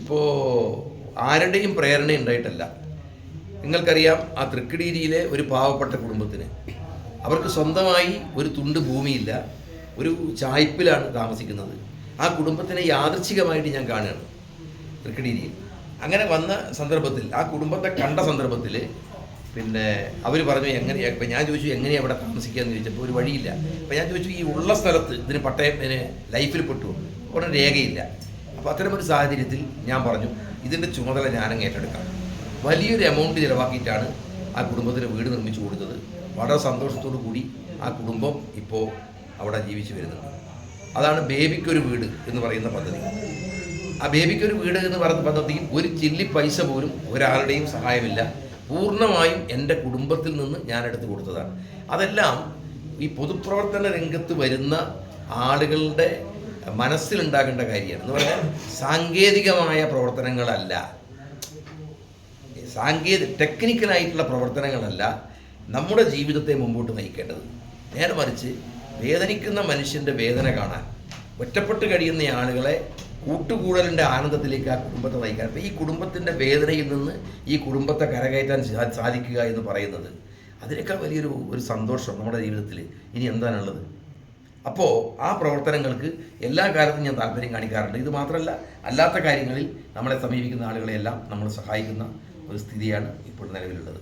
ഇപ്പോൾ ആരുടെയും പ്രേരണ ഉണ്ടായിട്ടല്ല. നിങ്ങൾക്കറിയാം ആ തൃക്കിടീരിയിലെ ഒരു പാവപ്പെട്ട കുടുംബത്തിന്. അവർക്ക് സ്വന്തമായി ഒരു തുണ്ട് ഭൂമിയില്ല ഒരു ചായ്പിലാണ് താമസിക്കുന്നത്. ആ കുടുംബത്തിനെ യാദൃച്ഛികമായിട്ട് ഞാൻ കാണുകയാണ് തൃക്കിടീരിയിൽ. അങ്ങനെ വന്ന സന്ദർഭത്തിൽ ആ കുടുംബത്തെ കണ്ട സന്ദർഭത്തിൽ പിന്നെ അവർ പറഞ്ഞു എങ്ങനെ ഇപ്പം ഞാൻ ചോദിച്ചു എങ്ങനെയാണ് അവിടെ താമസിക്കുക? എന്ന് ചോദിച്ചപ്പോൾ ഒരു വഴിയില്ല. അപ്പം ഞാൻ ചോദിച്ചു ഈ ഉള്ള സ്ഥലത്ത് ഇതിന് പട്ടയം ലൈഫിൽ പെട്ടു? ഉടനെ രേഖയില്ല. അപ്പോൾ അത്തരമൊരു സാഹചര്യത്തിൽ ഞാൻ പറഞ്ഞു ഇതിന്റെ ചുമതല ഞാനങ്ങ് ഏറ്റെടുക്കാം. വലിയൊരു എമൗണ്ട് ചിലവാക്കിയിട്ടാണ് ആ കുടുംബത്തിന് വീട് നിർമ്മിച്ചു കൊടുത്തത്. വളരെ സന്തോഷത്തോടു കൂടി ആ കുടുംബം ഇപ്പോൾ അവിടെ ജീവിച്ചു വരുന്നുണ്ട്. അതാണ് ബേബിക്കൊരു വീട് എന്ന് പറയുന്ന പദ്ധതി. ആ ബേബിക്കൊരു വീട് എന്ന് പറയുന്ന പദ്ധതിയിൽ ഒരു ചില്ലി പൈസ പോലും ഒരാളുടെയും സഹായമില്ല. പൂർണമായും എന്റെ കുടുംബത്തിൽ നിന്ന് ഞാൻ എടുത്തു കൊടുത്തതാണ്. അതെല്ലാം ഈ പൊതുപ്രവർത്തന രംഗത്ത് വരുന്ന ആളുകളുടെ മനസ്സിലുണ്ടാകേണ്ട കാര്യമാണ്. എന്ന് പറഞ്ഞാൽ സാങ്കേതികമായ പ്രവർത്തനങ്ങളല്ല. സാങ്കേതിക ടെക്നിക്കലായിട്ടുള്ള പ്രവർത്തനങ്ങളല്ല നമ്മുടെ ജീവിതത്തെ മുമ്പോട്ട് നയിക്കേണ്ടത്. നേരെ മറിച്ച് വേദനിക്കുന്ന മനുഷ്യന്റെ വേദന കാണാൻ ഒറ്റപ്പെട്ട് കഴിയുന്ന ആളുകളെ കൂട്ടുകൂടലിന്റെ ആനന്ദത്തിലേക്ക് ആ കുടുംബത്തെ നയിക്കാൻ. അപ്പോൾ ഈ കുടുംബത്തിന്റെ വേദനയിൽ നിന്ന് ഈ കുടുംബത്തെ കരകയറ്റാൻ സാധിക്കുക എന്ന് പറയുന്നത് അതിനേക്കാൾ വലിയൊരു ഒരു സന്തോഷം നമ്മുടെ ജീവിതത്തിൽ ഇനി എന്താണുള്ളത്? അപ്പോൾ ആ പ്രവർത്തനങ്ങൾക്ക് എല്ലാ കാര്യത്തിലും ഞാൻ താല്പര്യം കാണിക്കാറുണ്ട്. ഇത് മാത്രമല്ല അല്ലാത്ത കാര്യങ്ങളിൽ നമ്മളെ സമീപിക്കുന്ന ആളുകളെയെല്ലാം നമ്മൾ സഹായിക്കുന്ന ഒരു സ്ഥിതിയാണ് ഇപ്പോൾ നിലവിലുള്ളത്.